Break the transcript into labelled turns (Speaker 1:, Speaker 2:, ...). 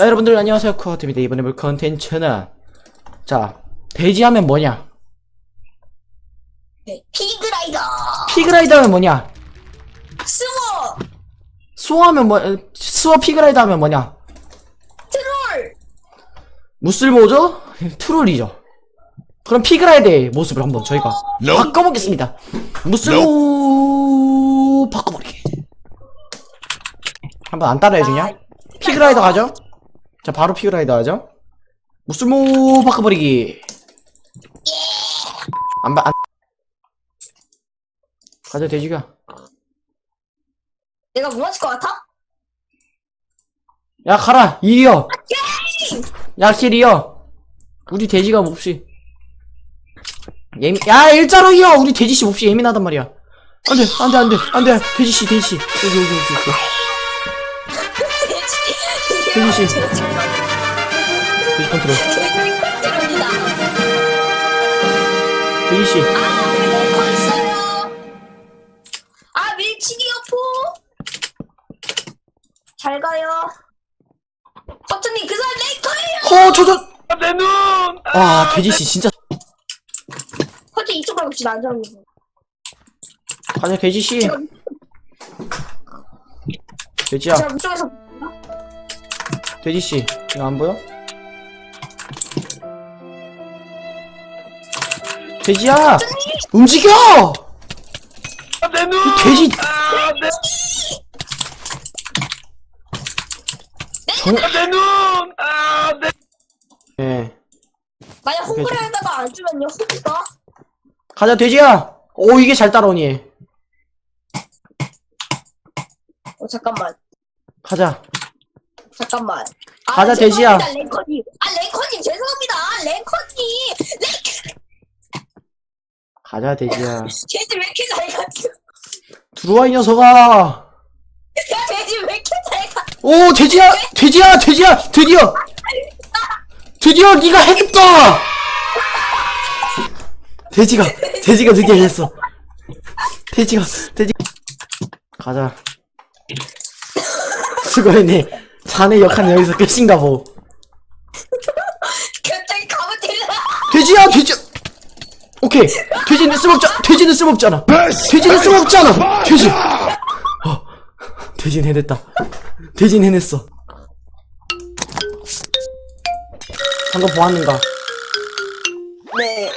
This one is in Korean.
Speaker 1: 자 여러분들 안녕하세요. 쿠어트입니다. 이번에 볼 컨텐츠는 자 돼지하면 뭐냐?
Speaker 2: 네, 피그라이더.
Speaker 1: 피그라이더 하면 뭐냐?
Speaker 2: 스모
Speaker 1: 수어 하면 뭐 수어 피그라이더 하면 뭐냐?
Speaker 2: 트롤.
Speaker 1: 무슬모죠? 트롤이죠. 그럼 피그라이더의 모습을 한번 저희가 바꿔보겠습니다. 무슬모 바꿔버리기 한번 안 따라해주냐? 피그라이더 가죠? 자 바로 피그라이더 하죠. 무슬모 바꿔버리기. 안 봐, 안 가자 돼지가.
Speaker 2: 내가 무너질 것 같아?
Speaker 1: 야 가라 이리여 야 캐리어. 우리 돼지가 몹시. 예민 야 일자로 이어! 우리 돼지씨 몹시 예민하단 말이야. 안돼 안돼 안돼 안돼. 돼지씨 돼지씨. 여기 여기 여기 여기 돼지씨 돼지 컨트롤.
Speaker 2: 트롤이다.
Speaker 1: 돼지씨
Speaker 2: 아 있어요. 아 밀치기 여포 잘 가요. 버튼님 그 사람 랭커예요!
Speaker 1: 허 조전 와 돼지씨 진짜.
Speaker 2: 버튼 이쪽으로 갑시다 안전합니다
Speaker 1: 가자 돼지씨.
Speaker 2: 제가,
Speaker 1: 돼지야.
Speaker 2: 제가 이쪽에서
Speaker 1: 돼지씨 이거 안 보여? 돼지야! 움직여! 이 돼지! 정... 네
Speaker 2: 만약 홍보를 하다가 안 주면요? 홍보가?
Speaker 1: 가자 돼지야! 오 이게 잘 따라오니. 얘.
Speaker 2: 어 잠깐만.
Speaker 1: 가자
Speaker 2: 잠깐만. 아,
Speaker 1: 가자, 돼지야.
Speaker 2: 죄송합니다, 랭커님. 아 랭커님 죄송합니다. 아, 랭커님.
Speaker 1: 가자 돼지야.
Speaker 2: 돼지 왜 이렇게 잘 갔어
Speaker 1: 들어와 이 녀석아.
Speaker 2: 야 돼지 왜 이렇게 잘 갔어
Speaker 1: 오 돼지야 돼지야 돼지야 드디어 드디어 네가 했다. 돼지가 돼지가 드디어 했어. 돼지가 돼지. 가자. 수고했네 자네 역할은 여기서 끝인가 보.
Speaker 2: 갑자기 가면 되나
Speaker 1: 돼지야 돼지. 오케이. 돼지는 쓸모없잖아 돼지는 쓸모없잖아. 돼지는 쓸모없잖아. 돼지. 어 돼지는 해냈다. 돼지는 해냈어. 방금 보았는가?
Speaker 2: 네